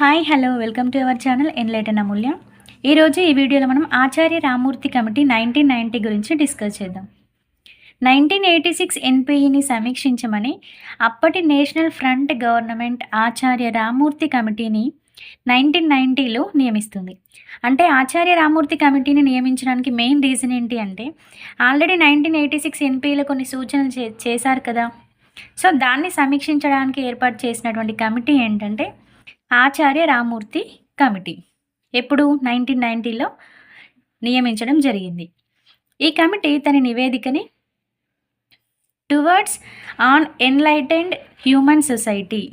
Hi hello welcome to our channel enlighten Amulya ఈరోజు ఈ వీడియోలో మనం Acharya Ramamurthy committee nineteen ninety గురించి డిస్కస్ చేద్దాం. నైన్టీన్ ఎయిటీ సిక్స్ ఎన్పిఈని సమీక్షించమని అప్పటి national front government Acharya Ramamurthy కమిటీని నైన్టీన్ నైంటీలో నియమిస్తుంది. అంటే ఆచార్య రామూర్తి కమిటీని నియమించడానికి మెయిన్ రీజన్ ఏంటి అంటే ఆల్రెడీ నైన్టీన్ ఎయిటీ సిక్స్ ఎన్పిలో కొన్ని సూచనలు చే చేశారు కదా. సో దాన్ని సమీక్షించడానికి ఏర్పాటు చేసినటువంటి కమిటీ ఏంటంటే ఆచార్య రామూర్తి కమిటీ. ఎప్పుడు? నైన్టీన్ నైంటీలో నియమించడం జరిగింది. ఈ కమిటీ తన నివేదికని towards an enlightened human society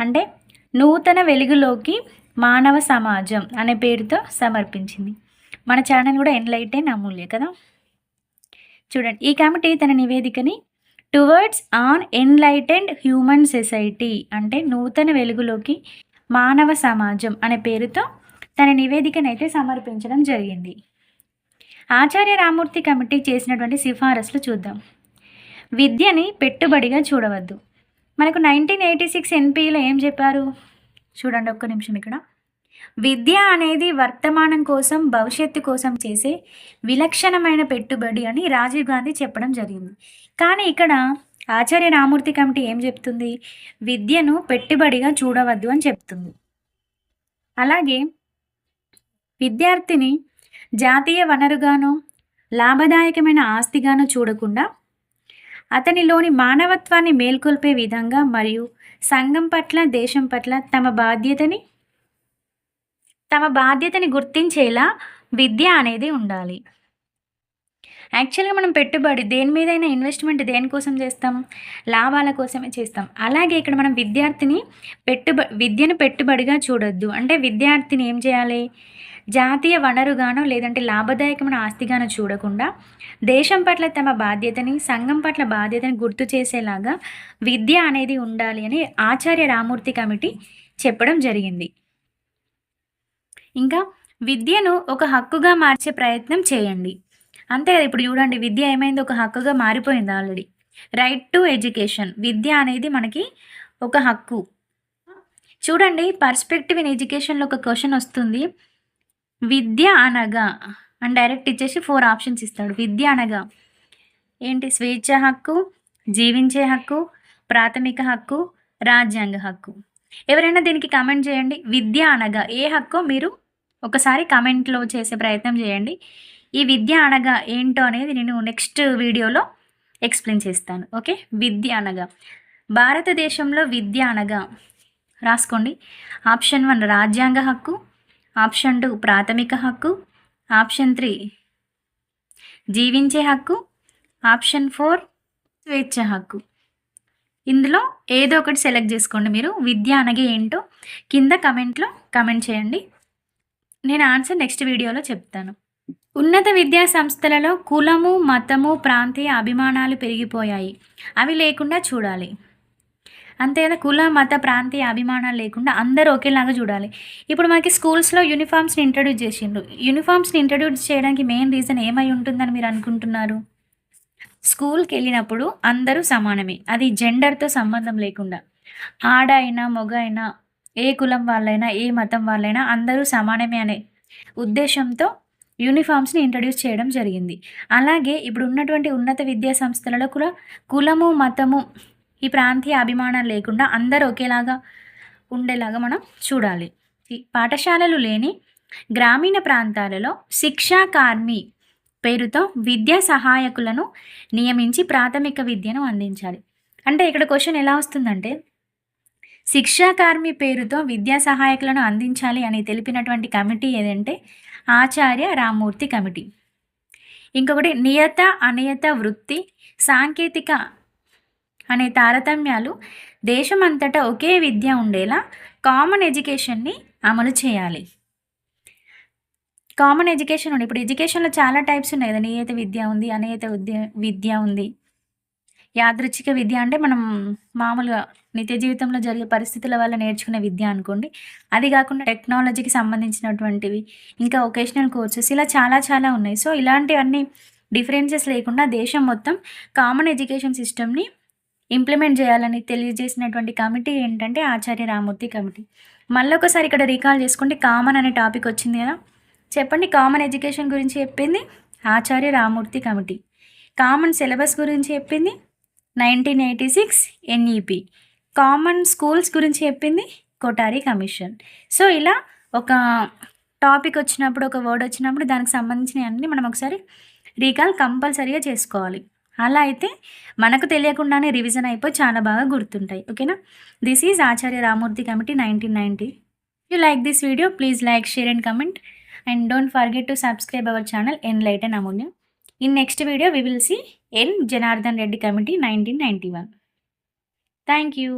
అంటే నూతన వెలుగులోకి మానవ సమాజం అనే పేరుతో సమర్పించింది. మన ఛానల్ కూడా ఎన్లైటెన్ అమూల్య కదా? చూడండి ఈ కమిటీ తన నివేదికని towards an enlightened human society అంటే నూతన వెలుగులోకి మానవ సమాజం అనే పేరుతో తన నివేదికనైతే సమర్పించడం జరిగింది. ఆచార్య రామూర్తి కమిటీ చేసినటువంటి సిఫారసులు చూద్దాం. విద్యని పెట్టుబడిగా చూడవద్దు. మనకు నైన్టీన్ ఎయిటీ సిక్స్ ఎన్పిలో ఏం చెప్పారు? చూడండి ఒక్క నిమిషం ఇక్కడ. విద్య అనేది వర్తమానం కోసం భవిష్యత్తు కోసం చేసే విలక్షణమైన పెట్టుబడి అని రాజీవ్ గాంధీ చెప్పడం జరిగింది. కానీ ఇక్కడ ఆచార్య రామూర్తి కమిటీ ఏం చెప్తుంది? విద్యను పెట్టుబడిగా చూడవద్దు అని చెప్తుంది. అలాగే విద్యార్థిని జాతీయ వనరుగాను లాభదాయకమైన ఆస్తిగాను చూడకుండా అతనిలోని మానవత్వాన్ని మేల్కొల్పే విధంగా మరియు సంఘం పట్ల దేశం పట్ల తమ బాధ్యతని తమ బాధ్యతని గుర్తించేలా విద్య అనేది ఉండాలి. యాక్చువల్గా మనం పెట్టుబడి దేని మీదైనా ఇన్వెస్ట్మెంట్ దేనికోసం చేస్తాం? లాభాల కోసమే చేస్తాం. అలాగే ఇక్కడ మనం విద్యార్థిని పెట్టుబ విద్యను పెట్టుబడిగా చూడొద్దు. అంటే విద్యార్థిని ఏం చేయాలి? జాతీయ వనరుగానో లేదంటే లాభదాయకమైన ఆస్తిగానో చూడకుండా దేశం పట్ల తమ బాధ్యతని సంఘం పట్ల బాధ్యతని గుర్తు చేసేలాగా విద్య అనేది ఉండాలి అని ఆచార్య రామూర్తి కమిటీ చెప్పడం జరిగింది. ఇంకా విద్యను ఒక హక్కుగా మార్చే ప్రయత్నం చేయండి. అంతే కదా ఇప్పుడు చూడండి విద్య ఏమైంది? ఒక హక్కుగా మారిపోయింది ఆల్రెడీ రైట్ టు ఎడ్యుకేషన్ విద్య అనేది మనకి ఒక హక్కు. చూడండి పర్స్పెక్టివ్ ఇన్ ఎడ్యుకేషన్లో ఒక క్వశ్చన్ వస్తుంది. విద్య అనగా అని డైరెక్ట్ ఇచ్చేసి ఫోర్ ఆప్షన్స్ ఇస్తాడు. విద్య అనగా ఏంటి? స్వేచ్ఛ హక్కు జీవించే హక్కు ప్రాథమిక హక్కు రాజ్యాంగ హక్కు. ఎవరైనా దీనికి కామెంట్ చేయండి. విద్య అనగా ఏ హక్కో మీరు ఒకసారి కామెంట్లో చేసే ప్రయత్నం చేయండి. ఈ విద్య అనగా ఏంటో అనేది నేను నెక్స్ట్ వీడియోలో ఎక్స్ప్లెయిన్ చేస్తాను ఓకే? విద్య అనగా. భారతదేశంలో విద్య అనగా రాసుకోండి. ఆప్షన్ వన్ రాజ్యాంగ హక్కు. ఆప్షన్ టూ ప్రాథమిక హక్కు. ఆప్షన్ త్రీ జీవించే హక్కు. ఆప్షన్ ఫోర్ స్వేచ్ఛ హక్కు. ఇందులో ఏదో ఒకటి సెలెక్ట్ చేసుకోండి మీరు. విద్య అనగా ఏంటో కింద కమెంట్లో కమెంట్ చేయండి. నేను ఆన్సర్ నెక్స్ట్ వీడియోలో చెప్తాను. ఉన్నత విద్యా సంస్థలలో కులము మతము ప్రాంతీయ అభిమానాలు పెరిగిపోయాయి. అవి లేకుండా చూడాలి. అంతే కదా? కుల మత ప్రాంతీయ అభిమానాలు లేకుండా అందరూ ఒకేలాగా చూడాలి. ఇప్పుడు మనకి స్కూల్స్లో యూనిఫామ్స్ని ఇంట్రడ్యూస్ చేసిండ్రు. యూనిఫామ్స్ని ఇంట్రడ్యూస్ చేయడానికి మెయిన్ రీజన్ ఏమై ఉంటుందని మీరు అనుకుంటున్నారు? స్కూల్కి వెళ్ళినప్పుడు అందరూ సమానమే. అది జెండర్తో సంబంధం లేకుండా. ఆడ అయినా మగ అయినా ఏ కులం వాళ్ళైనా ఏ మతం వాళ్ళైనా అందరూ సమానమే అనే ఉద్దేశంతో యూనిఫామ్స్ని ఇంట్రడ్యూస్ చేయడం జరిగింది. అలాగే ఇప్పుడు ఉన్నటువంటి ఉన్నత విద్యా సంస్థలలో కూడా కులము మతము ఈ ప్రాంతీయ అభిమానాలు లేకుండా అందరూ ఒకేలాగా ఉండేలాగా మనం చూడాలి. ఈ పాఠశాలలు లేని గ్రామీణ ప్రాంతాలలో శిక్షా కార్మి పేరుతో విద్యా సహాయకులను నియమించి ప్రాథమిక విద్యను అందించాలి. అంటే ఇక్కడ క్వశ్చన్ ఎలా వస్తుందంటే శిక్షాకార్మి పేరుతో విద్యా సహాయకులను అందించాలి అని తెలిపినటువంటి కమిటీ ఏదంటే ఆచార్య రామూర్తి కమిటీ. ఇంకొకటి నియత అనియత వృత్తి సాంకేతిక అనే తారతమ్యాలు దేశమంతటా ఒకే విద్య ఉండేలా కామన్ ఎడ్యుకేషన్ని అమలు చేయాలి. కామన్ ఎడ్యుకేషన్ ఉంది ఇప్పుడు ఎడ్యుకేషన్లో చాలా టైప్స్ ఉన్నాయి కదా నియత విద్య ఉంది అనియత విద్య విద్య ఉంది యాదృచ్ఛిక విద్య అంటే మనం మామూలుగా నిత్య జీవితంలో జరిగే పరిస్థితుల వల్ల నేర్చుకునే విద్య అనుకోండి. అది కాకుండా టెక్నాలజీకి సంబంధించినటువంటివి ఇంకా ఒకేషనల్ కోర్సెస్ ఇలా చాలా చాలా ఉన్నాయి. సో ఇలాంటివన్నీ డిఫరెన్సెస్ లేకుండా దేశం మొత్తం కామన్ ఎడ్యుకేషన్ సిస్టమ్ని ఇంప్లిమెంట్ చేయాలని తెలియజేసినటువంటి కమిటీ ఏంటంటే ఆచార్య రామూర్తి కమిటీ. మళ్ళీ ఒకసారి ఇక్కడ రీకాల్ చేసుకుంటే కామన్ అనే టాపిక్ వచ్చింది కదా. చెప్పండి కామన్ ఎడ్యుకేషన్ గురించి చెప్పింది Acharya Ramamurthy committee. Common syllabus గురించి చెప్పింది nineteen eighty six NEP common schools గురించి చెప్పింది కోటారి కమిషన్. సో ఇలా ఒక టాపిక్ వచ్చినప్పుడు ఒక వర్డ్ వచ్చినప్పుడు దానికి సంబంధించిన అన్నీ మనం ఒకసారి రీకాల్ కంపల్సరీగా చేసుకోవాలి. అలా అయితే మనకు తెలియకుండానే రివిజన్ అయిపోయి చాలా బాగా గుర్తుంటాయి. ఓకేనా? This is Acharya Ramamurthy committee nineteen ninety you like this video please like share and comment and don't forget to subscribe our channel enlighten Amulyam in next video we will see N Janardhan Reddy committee nineteen ninety one thank you